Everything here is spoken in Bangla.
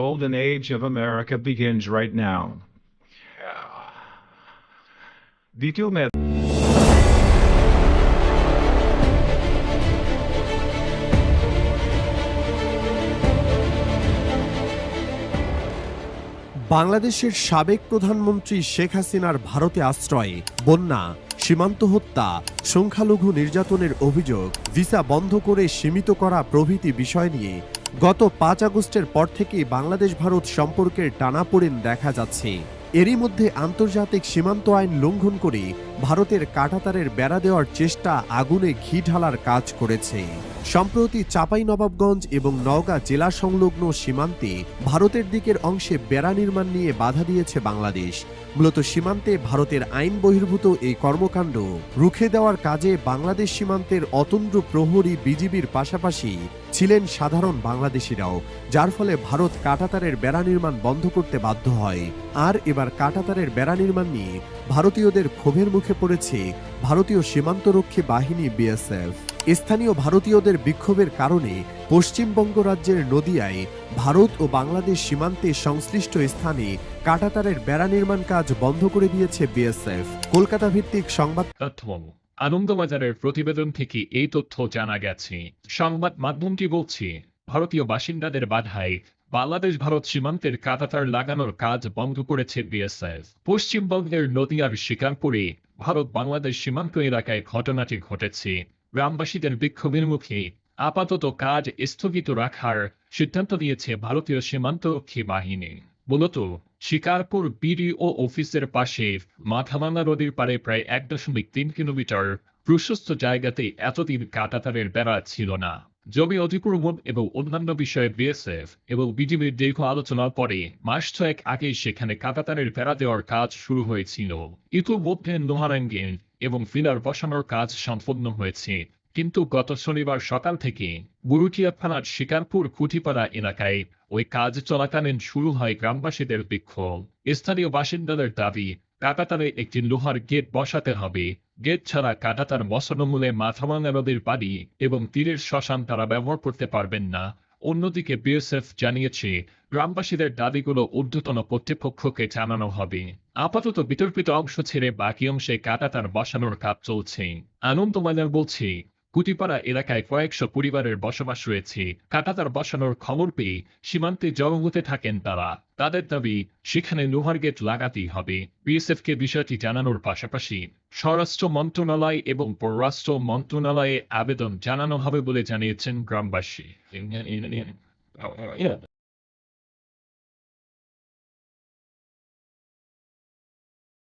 golden age of America begins right now. দ্বিতীয় বাংলাদেশের সাবেক প্রধানমন্ত্রী শেখ হাসিনার ভারতে আশ্রয়ে, বন্যা, সীমান্ত হত্যা, সংখ্যালঘু নির্যাতনের অভিযোগ, ভিসা বন্ধ করে সীমিত করা প্রভৃতি বিষয় নিয়ে গত পাঁচ আগস্টের পর থেকে বাংলাদেশ ভারত সম্পর্কের টানাপোড়েন দেখা যাচ্ছে। এরই মধ্যে আন্তর্জাতিক সীমান্ত আইন লঙ্ঘন করে ভারতের কাঁটাতারের বেড়া দেওয়ার চেষ্টা আগুনে ঘি ঢালার কাজ করেছে। সম্প্রতি চাঁপাইনবাবগঞ্জ এবং নওগাঁ জেলা সংলগ্ন সীমান্তে ভারতের দিকের অংশে বেড়া নির্মাণ নিয়ে বাধা দিয়েছে বাংলাদেশ। মূলত সীমান্তে ভারতের আইন বহির্ভূত এই কর্মকাণ্ড রুখে দেওয়ার কাজে বাংলাদেশ সীমান্তের অতন্দ্র প্রহরী বিজিবির পাশাপাশি ছিলেন সাধারণ বাংলাদেশিরাও, যার ফলে ভারত কাঁটাতারের বেড়া নির্মাণ বন্ধ করতে বাধ্য হয়। আর এবার কাঁটাতারের বেড়া নির্মাণ নিয়ে ভারতীয়দের ক্ষোভের মুখে পড়েছে ভারতীয় সীমান্তরক্ষী বাহিনী বিএসএফ। স্থানীয় ভারতীয়দের বিক্ষোভের কারণে পশ্চিমবঙ্গ রাজ্যের নদিয়ায় ভারত ও বাংলাদেশ সীমান্তে সংশ্লিষ্ট স্থানে কাটাতারের বেড়া নির্মাণ কাজ বন্ধ করে দিয়েছে বিএসএফ। কলকাতা ভিত্তিক সংবাদ আনন্দবাজারের প্রতিবেদন থেকে এই তথ্য জানা গেছে। সংবাদ মাধ্যমটি বলছে, ভারতীয় বাসিন্দাদের বাধায় বাংলাদেশ ভারত সীমান্তের কাঁটাতার লাগানোর কাজ বন্ধ করেছে বিএসএফ। পশ্চিমবঙ্গের নদিয়ার শিকারপুরে ভারত বাংলাদেশ সীমান্ত এলাকায় ঘটনাটি ঘটেছে। গ্রামবাসীদের বিক্ষোভের মুখে আপাতত কাজ স্থগিত রাখার সিদ্ধান্ত নিয়েছে ভারতীয় সীমান্তরক্ষী বাহিনী। মূলত শিকারপুর বিডিও অফিসের পাশে মাথাভাঙ্গা নদীর পাড়ে প্রায় এক দশমিক তিন কিলোমিটার প্রশস্ত জায়গাতে এতদিন কাটাতারের বেড়া ছিল না। জমি অধিগ্রহণ এবং অন্যান্য বিষয়ে বিএসএফ এবং বিজিবির দীর্ঘ আলোচনার পরে মাস ছয়েক আগে সেখানে কাটাতারের বেড়া দেওয়ার কাজ শুরু হয়েছিল। ইতিমধ্যে নোহারাঙ্গিন এবং ফিলার বসানোর কাজ সম্পন্ন হয়েছে। কিন্তু গত শনিবার সকাল থেকে বুরুটিয়া থানার শিকারপুর কুঠিপাড়া এলাকায় ওই কাজ চলাকালীন শুরু হয় গ্রামবাসীদের বিক্ষোভ স্থানীয় বাসিন্দাদের দাবি, কাটাতারে একটি লোহার গেট বসাতে হবে। গেট ছাড়া কাটাতার বসানো মূলে মাথাভাঙ্গা নদীর বাড়ি এবং তীরের শ্মশান তারা ব্যবহার করতে পারবেন না। অন্যদিকে বিএসএফ জানিয়েছে, গ্রামবাসীদের দাবিগুলো ঊর্ধ্বতন কর্তৃপক্ষকে জানানো হবে। আপাতত বিতর্কিত অংশ ছেড়ে বাকি অংশে কাটাতার বসানোর কাজ চলছে। আনন্দবাজার বলছে কুটিপাড়া এলাকায় কয়েকশো পরিবারের বসবাস রয়েছে। কাটাতার বসানোর খবর পেয়ে সীমান্তে জড়ো হতে থাকেন তারা। তাদের দাবি, সেখানে লোহার গেট লাগাতেই হবে। বিএসএফ কে বিষয়টি জানানোর পাশাপাশি স্বরাষ্ট্র মন্ত্রণালয় এবং পররাষ্ট্র মন্ত্রণালয়ে আবেদন জানানো হবে বলে জানিয়েছেন গ্রামবাসী।